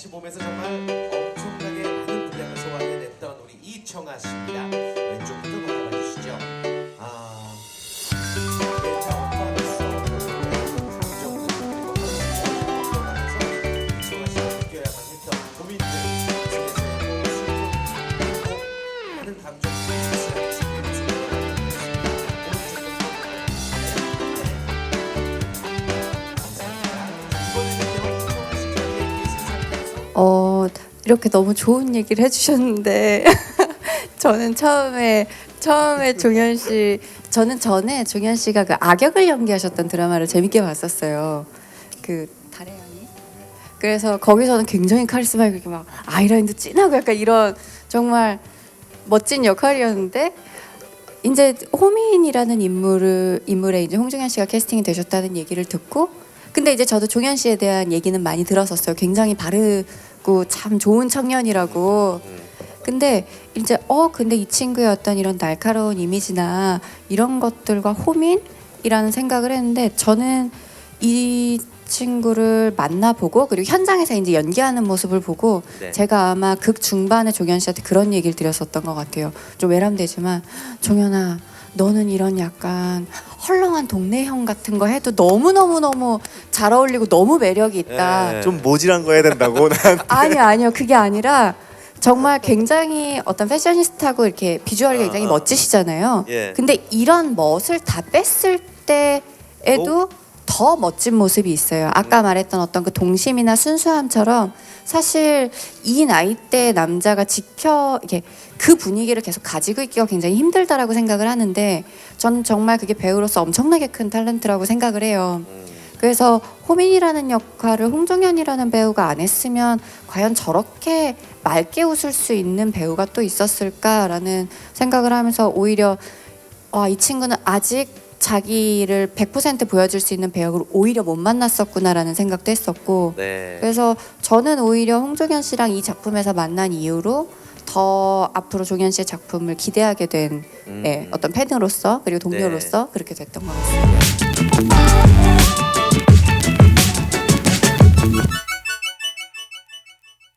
같이 몸에서 정말 엄청나게 많은 분량을 소화해냈던 우리 이청아 씨입니다. 왼쪽부터 바라봐 주시죠. 아... 어, 이렇게 너무 좋은 얘기를 해주셨는데 저는 처음에 처음에 종현 씨 저는 전에 종현 씨가 그 악역을 연기하셨던 드라마를 재밌게 봤었어요. 그 달의 양이. 그래서 거기서는 굉장히 카리스마 있게 막 아이라인도 진하고 약간 이런 정말 멋진 역할이었는데 이제 호민이라는 인물을 인물에 이제 홍중현 씨가 캐스팅이 되셨다는 얘기를 듣고 근데 이제 저도 종현 씨에 대한 얘기는 많이 들었었어요. 굉장히 바르 고 참 좋은 청년이라고. 근데 이제 어 근데 이 친구의 어떤 이런 날카로운 이미지나 이런 것들과 호민이라는 생각을 했는데 저는 이 친구를 만나보고 그리고 현장에서 이제 연기하는 모습을 보고 네. 제가 아마 극 중반에 종현 씨한테 그런 얘기를 드렸었던 것 같아요. 좀 외람되지만 종현아 너는 이런 약간 헐렁한 동네 형 같은 거 해도 너무 너무 너무 잘 어울리고 너무 매력이 있다. 네. 좀 모질한 거 해야 된다고 난 아니요, 아니요. 그게 아니라 정말 굉장히 어떤 패셔니스타고 이렇게 비주얼이 굉장히 아, 아. 멋지시잖아요. 예. 근데 이런 멋을 다 뺐을 때에도 더 멋진 모습이 있어요. 아까 말했던 어떤 그 동심이나 순수함처럼 사실 이 나이대 남자가 지켜 이렇게 그 분위기를 계속 가지고 있기가 굉장히 힘들다라고 생각을 하는데 저는 정말 그게 배우로서 엄청나게 큰 탤런트라고 생각을 해요. 그래서 호민이라는 역할을 홍종현이라는 배우가 안 했으면 과연 저렇게 맑게 웃을 수 있는 배우가 또 있었을까라는 생각을 하면서 오히려 와, 이 친구는 아직 자기를 100% 보여줄 수 있는 배우를 오히려 못 만났었구나라는 생각도 했었고 네. 그래서 저는 오히려 홍종현 씨랑 이 작품에서 만난 이후로 더 앞으로 종현 씨의 작품을 기대하게 된 음. 예, 어떤 팬으로서 그리고 동료로서 그렇게 됐던 것 같습니다.